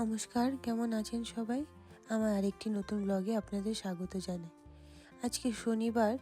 নমস্কার, কেমন আছেন সবাই? আমার আরেকটি নতুন ব্লগে আপনাদের স্বাগত জানাই। আজকে শনিবার,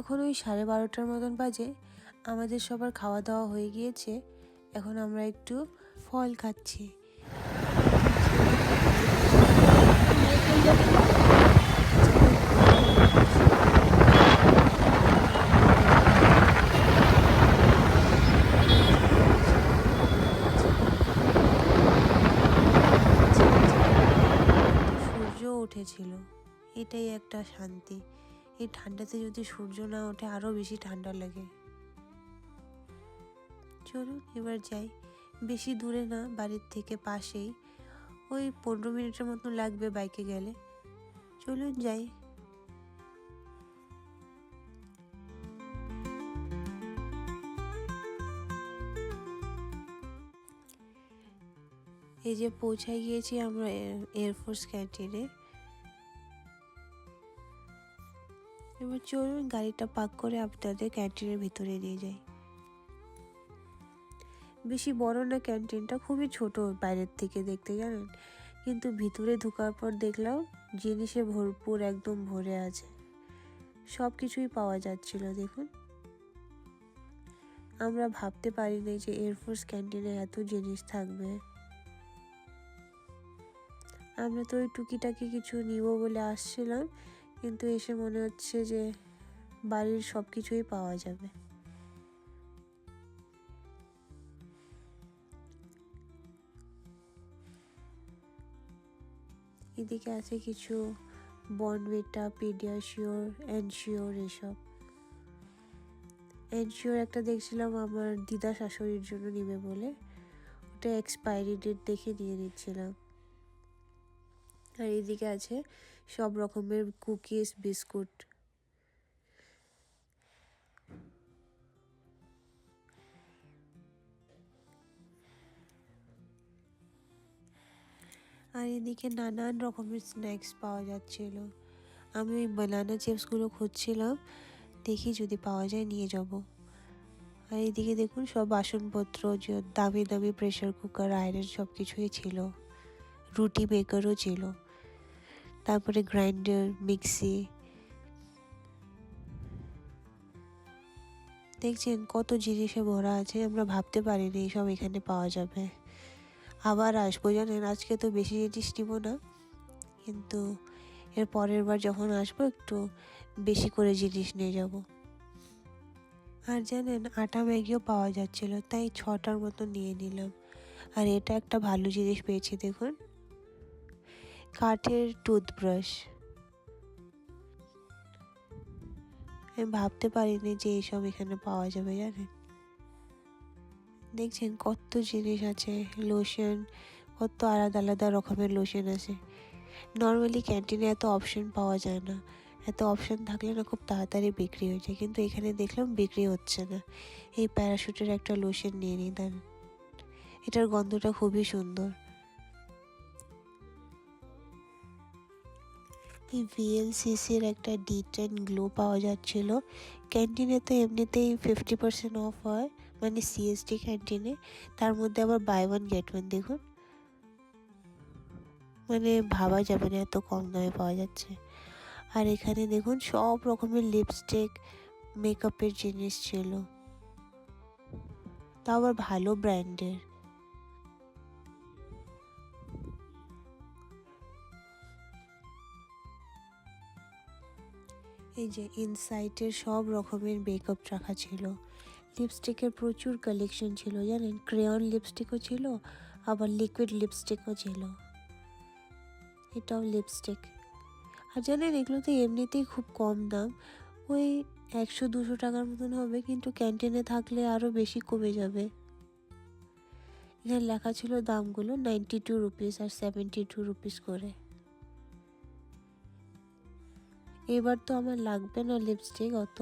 এখন ওই সাড়ে বারোটার মতন বাজে। আমাদের সবার খাওয়া দাওয়া হয়ে গিয়েছে। এখন আমরা একটু ফল খাচ্ছি সূর্য উঠেছিল এটাই একটা শান্তি। এই ঠান্ডাতে যদি সূর্য না ওঠে আরও বেশি ঠান্ডা লাগে। চলুন এবার যাই। বেশি দূরে না, বাড়ির থেকে পাশেই। ওই পনেরো মিনিটের মতো লাগবে বাইকে গেলে। চলুন যাই। এই যে পৌঁছায় গিয়েছি আমরা এয়ারফোর্স ক্যান্টিনে এবার চলুন গাড়িটা পাক করে আপনাদের ক্যান্টিনের ভিতরে নিয়ে যাই। বেশি বড় না ক্যান্টিনটা খুবই ছোট বাইরের থেকে দেখতে জানেন? কিন্তু ভিতরে ঢোকার পর দেখলাম জিনিসে ভরপুর একদম ভরে আছে। সব কিছুই পাওয়া যাচ্ছিল, দেখুন। আমরা ভাবতে পারিনি যে এয়ারফোর্স ক্যান্টিনে এত জিনিস থাকবে। আমরা তো ওই টুকিটাকি কিছু নিব বলে আসছিলাম। কিন্তু এসে মনে হচ্ছে যে বাড়ির সব কিছুই পাওয়া যাবে। এদিকে আছে কিছু বনভিটা পিডিয়াশিওর এনশিওর এসব। এনশিওর একটা দেখছিলাম আমার দিদা শাশুড়ির জন্য নিবে বলে। ওটা এক্সপায়ারি ডেট দেখে নিয়ে নিচ্ছিলাম। আর এদিকে আছে সব রকমের কুকিজ, বিস্কুট। আর এদিকে নানান রকমের স্ন্যাক্স পাওয়া যাচ্ছিল। আমি ওই বানানা চিপসগুলো খুঁজছিলাম, দেখি যদি পাওয়া যায় নিয়ে যাব। আর এদিকে দেখুন, সব বাসনপত্র দামি দামি প্রেশার কুকার আয়রন সব কিছুই ছিল। রুটি মেকারও ছিল। তারপরে গ্রাইন্ডার মিক্সি দেখছেন কত জিনিসে ভরা আছে, আমরা ভাবতে পারিনি সব এখানে পাওয়া যাবে। আবার আসব জানেন, আজকে তো বেশি জিনিস নিব না। কিন্তু এর পরের বার যখন আসব, একটু বেশি করে জিনিস নিয়ে যাব। আর জানেন, আটা ম্যাগিও পাওয়া যাচ্ছিল, তাই ছটার মতো নিয়ে নিলাম। আর এটা একটা ভালো জিনিস পেয়েছি, দেখুন। কাঠের টুথব্রাশ। আমি ভাবতে পারিনি যে এইসব এখানে পাওয়া যাবে, জানেন? দেখছেন কত জিনিস আছে লোশন কত আলাদা আলাদা রকমের লোশন আছে। নর্মালি ক্যান্টিনে এত অপশন পাওয়া যায় না। এত অপশন থাকলে না খুব তাড়াতাড়ি বিক্রি হয়ে যায়, কিন্তু এখানে দেখলাম বিক্রি হচ্ছে না। এই প্যারাশুটের একটা লোশন নিয়ে নিতেন এটার গন্ধটা খুবই সুন্দর। ভিএলসিসির একটা ডি টেন গ্লো পাওয়া যাচ্ছিল। ক্যান্টিনে তো এমনিতেই ফিফটি পার্সেন্ট অফ হয় মানে সিএসটি ক্যান্টিনে তার মধ্যে আবার বাই ওয়ান গেট ওয়ান দেখুন। মানে ভাবা যাবে না, এত কম দামে পাওয়া যাচ্ছে। আর এখানে দেখুন, সব রকমের লিপস্টিক মেকআপের জিনিস ছিল। তাও আবার ভালো ব্র্যান্ডের এই যে ইনসাইটের সব রকমের মেকআপ রাখা ছিল। লিপস্টিকের প্রচুর কালেকশন ছিল, জানেন? ক্রেয়ন লিপস্টিকও ছিল, আবার লিকুইড লিপস্টিকও ছিল। এটাও লিপস্টিক আর জানেন এগুলো তো এমনিতেই খুব কম দাম। ওই একশো দুশো টাকার মতন হবে, কিন্তু ক্যান্টিনে থাকলে আরও বেশি কমে যাবে। এখানে লেখা ছিল দামগুলো নাইনটি টু রুপিস আর সেভেন্টি টু রুপিস করে। এবার তো আমার লাগবে না লিপস্টিক অত,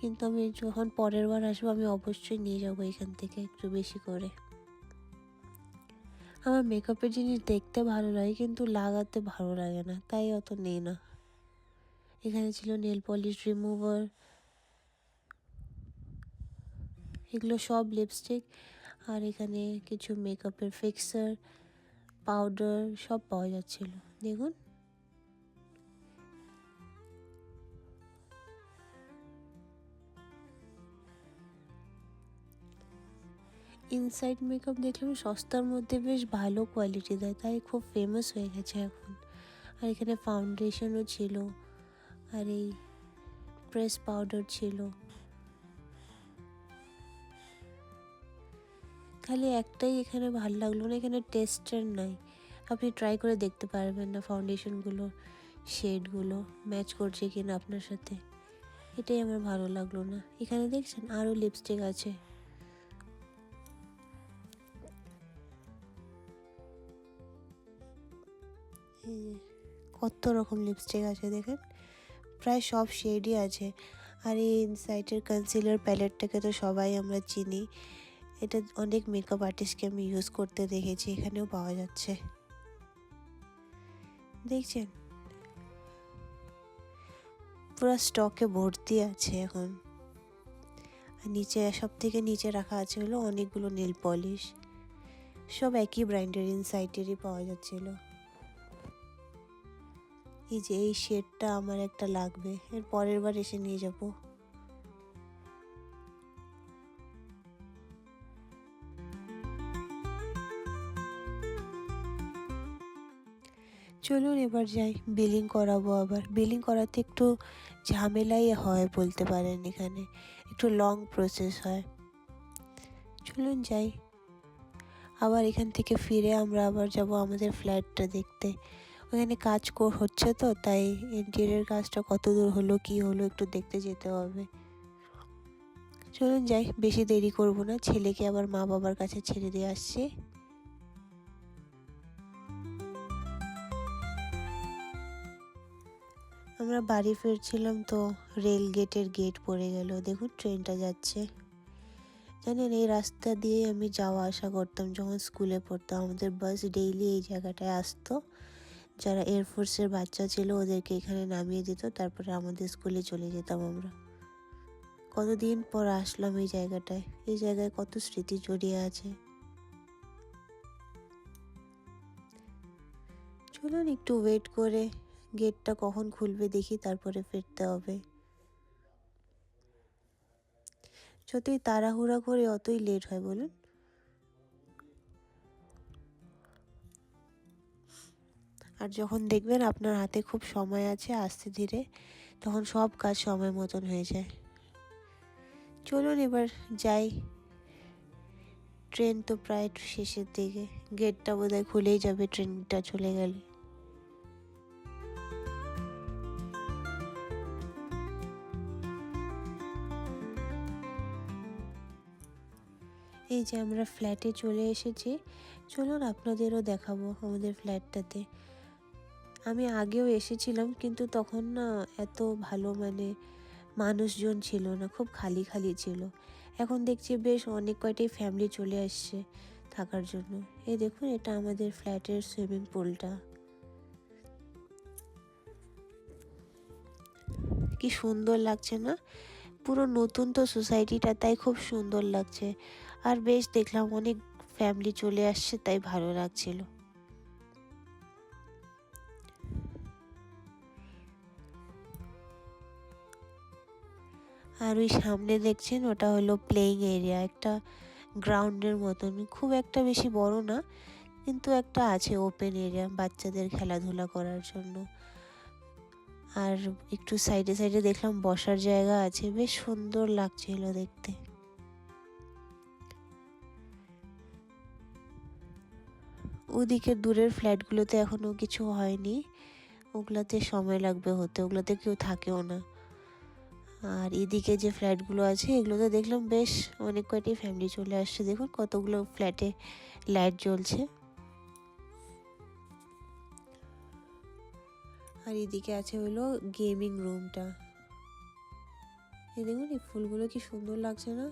কিন্তু আমি যখন পরের বার আসব আমি অবশ্যই নিয়ে যাব এখান থেকে একটু বেশি করে। আমার মেকআপের জিনিস দেখতে ভালো লাগে, কিন্তু লাগাতে ভালো লাগে না, তাই অত নেই না। এখানে ছিল নেল পলিশ রিমুভার এগুলো সব লিপস্টিক আর এখানে কিছু মেকআপের ফিক্সার পাউডার সব পাওয়া যাচ্ছিল। দেখুন। ইনসাইড মেকআপ দেখলাম সস্তার মধ্যে বেশ ভালো কোয়ালিটি দেয়, তাই খুব ফেমাস হয়ে গেছে এখন। আর এখানে ফাউন্ডেশনও ছিল, আর এই প্রেস পাউডার ছিল। খালি একটাই এখানে ভালো লাগল না, এখানে টেস্টার নাই। আপনি ট্রাই করে দেখতে পারবেন না ফাউন্ডেশনগুলো শেডগুলো ম্যাচ করছে কিনা আপনার সাথে। এটাই আমার ভালো লাগল না। এখানে দেখছেন আরও লিপস্টিক আছে। কত রকম লিপস্টিক আছে দেখেন? প্রায় সব শেডই আছে। আর এই ইনসাইটের কনসিলার প্যালেটটাকে তো সবাই আমরা চিনি। এটা অনেক মেকআপ আর্টিস্টকে আমি ইউজ করতে দেখেছি, এখানেও পাওয়া যাচ্ছে। দেখছেন? পুরো স্টকে ভর্তি আছে এখন। আর নিচে সব থেকে নিচে রাখা আছে হলো অনেকগুলো নীল পলিশ সব একই ব্র্যান্ডের ইনসাইটেরই পাওয়া যাচ্ছিল। এই যে, এই শেডটা আমার একটা লাগবে। এর পরের বার এসে নিয়ে যাব। চলুন এবার যাই, বিলিং করাবো আবার। বিলিং করাতে একটু ঝামেলাই হয় বলতে পারেন এখানে। একটু লং প্রসেস হয়। চলুন যাই। আবার এখান থেকে ফিরে আমরা আবার যাব আমাদের ফ্ল্যাটটা দেখতে। ওখানে কাজ হচ্ছে তো, তাই ইন্টেরিয়ার কাজটা কত দূর হলো, কি হলো, একটু দেখতে যেতে হবে। চলুন যাই, বেশি দেরি করব না, ছেলেকে আবার মা বাবার কাছে ছেড়ে দিয়ে আসছি। আমরা বাড়ি ফিরছিলাম তো রেল গেটের গেট পড়ে গেল, দেখুন ট্রেনটা যাচ্ছে। জানেন, এই রাস্তা দিয়ে আমি যাওয়া আসা করতাম, যখন স্কুলে পড়তাম, আমাদের বাস ডেইলি এই জায়গাটায় আসতো। যারা এয়ারফোর্সের বাচ্চা ছিল, ওদেরকে এখানে নামিয়ে দিত। তারপরে আমাদের স্কুলে চলে যেতাম আমরা। কতদিন পর আসলাম এই জায়গাটায়। এই জায়গায় কত স্মৃতি জড়িয়ে আছে। চলুন একটু ওয়েট করে গেটটা কখন খুলবে দেখি, তারপরে ফিরতে হবে। যতই তাড়াহুড়া করে, অতই লেট হয়, বলুন। আর যখন দেখবেন আপনার হাতে খুব সময় আছে আস্তে ধীরে, তখন সব কাজ সময় মতন হয়ে যায়। চলুন এবার যাই। ট্রেন তো প্রায় শেষের দিকে। গেটটা বোধহয় খুলেই যাবে, ট্রেনটা চলে গেলে। এই যে আমরা ফ্ল্যাটে চলে এসেছি। চলুন আপনাদেরও দেখাবো আমাদের ফ্ল্যাটটাতে আমি আগেও এসেছিলাম, কিন্তু তখন না এত ভালো মানে মানুষজন ছিল না, খুব খালি খালি ছিল। এখন দেখছি বেশ অনেক কয়টাই ফ্যামিলি চলে আসছে থাকার জন্য। এই দেখুন, এটা আমাদের ফ্ল্যাটের সুইমিং পুলটা কি সুন্দর লাগছে না? পুরো নতুন তো সোসাইটিটা তাই খুব সুন্দর লাগছে। আর বেশ দেখলাম অনেক ফ্যামিলি চলে আসছে, তাই ভালো লাগছিল। আর ওই সামনে দেখছেন ওটা হলো প্লেইং এরিয়া একটা গ্রাউন্ডের মতন। খুব একটা বেশি বড় না, কিন্তু একটা আছে ওপেন এরিয়া বাচ্চাদের খেলাধুলা করার জন্য। আর একটু সাইডে সাইডে দেখলাম বসার জায়গা আছে, বেশ সুন্দর লাগছিল দেখতে। ওদিকে দূরের ফ্ল্যাটগুলোতে এখনও কিছু হয়নি। ওগুলাতে সময় লাগবে হতে, ওগুলোতে কেউ থাকেও না। আর এদিকে যে ফ্ল্যাটগুলো আছে, এগুলোতে দেখলাম বেশ অনেক কয়টি ফ্যামিলি চলে আসছে। দেখুন কতগুলো ফ্ল্যাটে লাইট জ্বলছে। আর এদিকে আছে হলো গেমিং রুমটা এই দেখুন, এই ফুলগুলো কি সুন্দর লাগছে না?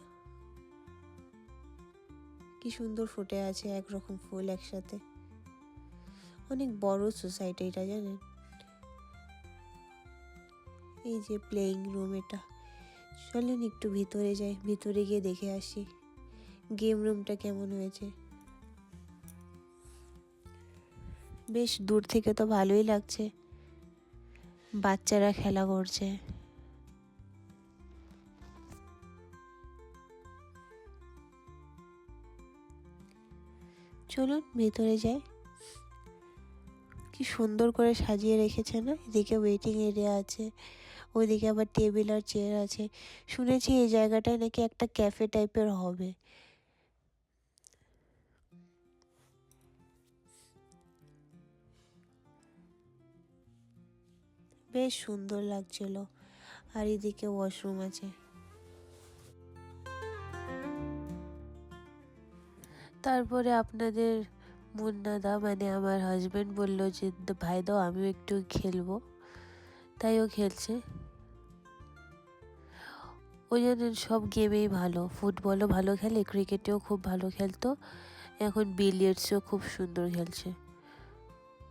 কি সুন্দর ফুটে আছে একরকম ফুল একসাথে। অনেক বড় সোসাইটি এটা জানেন? এই যে প্লেয়িং রুম এটা। চলেন একটু ভিতরে যাই, ভিতরে গিয়ে দেখে আসি। গেম রুমটা কেমন হয়েছে? বেশ দূর থেকে তো ভালোই লাগছে। বাচ্চারা খেলা করছে। চলুন ভেতরে যাই। কি সুন্দর করে সাজিয়ে রেখেছে না? এদিকে ওয়েটিং এরিয়া আছে। ওইদিকে আবার টেবিল আর চেয়ার আছে। শুনেছি এই জায়গাটায় নাকি একটা ক্যাফে টাইপের হবে। বেশ সুন্দর লাগছিল। আর এদিকে ওয়াশরুম আছে। তারপরে আপনাদের মুন্নাদা মানে আমার হাজব্যান্ড বলল যে, ভাই দাও, আমিও একটু খেলব। তাই ও খেলছে। ও জন্য সব গেমেই ভালো। ফুটবলও ভালো খেলে, ক্রিকেটেও খুব ভালো খেলতো। এখন বিলিয়ার্ডসও খুব সুন্দর খেলছে।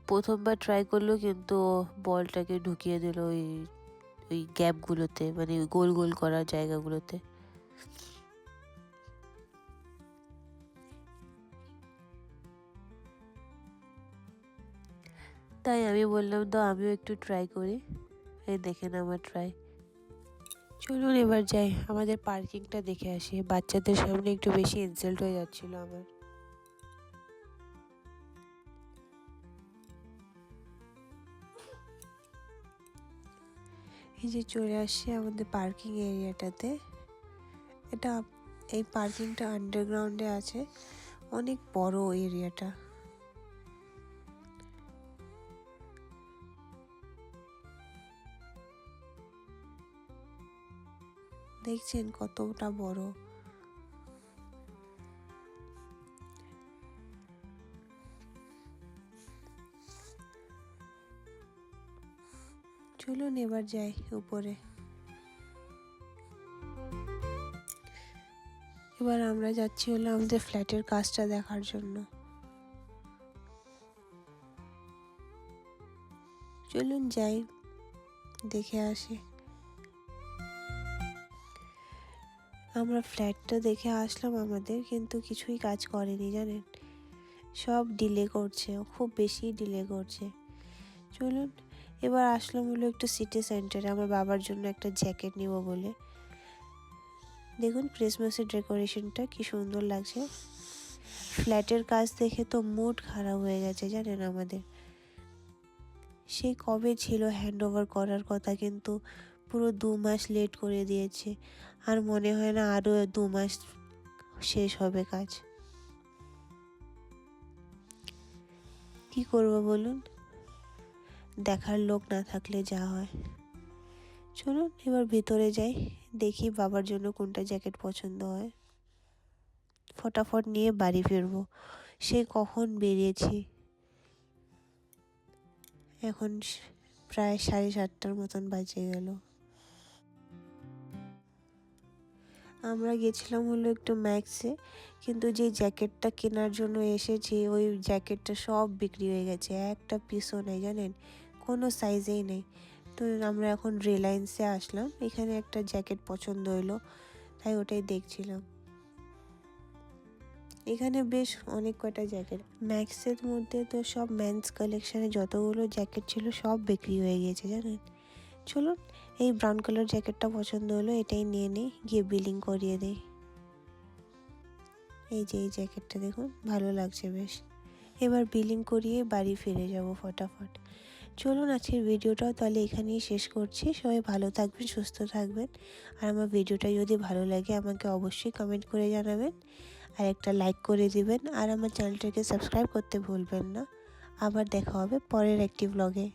প্রথমবার ট্রাই করল কিন্তু বলটাকে ঢুকিয়ে দিল ওই ওই গ্যাপগুলোতে মানে ওই গোল গোল করার জায়গাগুলোতে। তাই আমি বললাম তো আমিও একটু ট্রাই করি। এই দেখেন আমার ট্রাই চলুন এবার যাই, আমাদের পার্কিংটা দেখে আসি। বাচ্চাদের সামনে একটু বেশি ইনসাল্ট হয়ে যাচ্ছিল আমার। এই যে চলে আসছে আমাদের পার্কিং এরিয়াটাতে। এটা এই পার্কিংটা আন্ডারগ্রাউন্ডে আছে, অনেক বড় এরিয়াটা। দেখছেন কতটা বড়। চলুন এবার যাই উপরে। এবার আমরা যাচ্ছি হলো আমাদের ফ্ল্যাটের কাজটা দেখার জন্য। চলুন যাই, দেখে আসি। আমরা ফ্ল্যাটটা দেখে আসলাম আমাদের, কিন্তু কিছুই কাজ করেনি, জানেন? সব ডিলে করছে, খুব বেশি ডিলে করছে। চলুন, এবার আসলাম হলো একটু সিটি সেন্টারে, আমার বাবার জন্য একটা জ্যাকেট নিব বলে। দেখুন, ক্রিসমাসের ডেকোরেশনটা কি সুন্দর লাগছে। ফ্ল্যাটের কাজ দেখে তো মুড খারাপ হয়ে গেছে, জানেন আমাদের। সেই কবে ছিল হ্যান্ড করার কথা, কিন্তু পুরো দু মাস লেট করে দিয়েছে। আর মনে হয় না আরও দু মাস শেষ হবে কাজ। কি করব বলুন? দেখার লোক না থাকলে যা হয়। চলুন, এবার ভিতরে যাই। দেখি বাবার জন্য কোনটা জ্যাকেট পছন্দ হয়। ফটাফট নিয়ে বাড়ি ফিরবো। সে কখন বেরিয়েছি? এখন প্রায় সাড়ে সাতটার মতন বাজে গেল। আমরা গেছিলাম হলো একটু ম্যাক্সে, কিন্তু যে জ্যাকেটটা কেনার জন্য এসেছি, ওই জ্যাকেটটা সব বিক্রি হয়ে গেছে, একটা পিসও নেই জানেন, কোনো সাইজেই নেই। তো আমরা এখন রিলায়েন্সে আসলাম, এখানে একটা জ্যাকেট পছন্দ হলো তাই ওটাই দেখছিলাম। এখানে বেশ অনেক কটা জ্যাকেট, ম্যাক্সের মধ্যে তো সব ম্যান্স কালেকশানে যতগুলো জ্যাকেট ছিল সব বিক্রি হয়ে গিয়েছে জানেন। চলুন এই ব্রাউন কালার জ্যাকেটটা পছন্দ হলো, এটাই নিয়ে নিই গিয়ে বিলিং করিয়ে দিই এই যে এই জ্যাকেটটা দেখুন, ভালো লাগছে বেশ। এবার বিলিং করিয়ে বাড়ি ফিরে যাব ফটাফট। চলুন আজকের ভিডিওটাও তাহলে এখানেই শেষ করছি। সবাই ভালো থাকবেন, সুস্থ থাকবেন। আর আমার ভিডিওটা যদি ভালো লাগে, আমাকে অবশ্যই কমেন্ট করে জানাবেন। আর একটা লাইক করে দিবেন। আর আমার চ্যানেলটাকে সাবস্ক্রাইব করতে ভুলবেন না। আবার দেখা হবে পরের একটি ব্লগে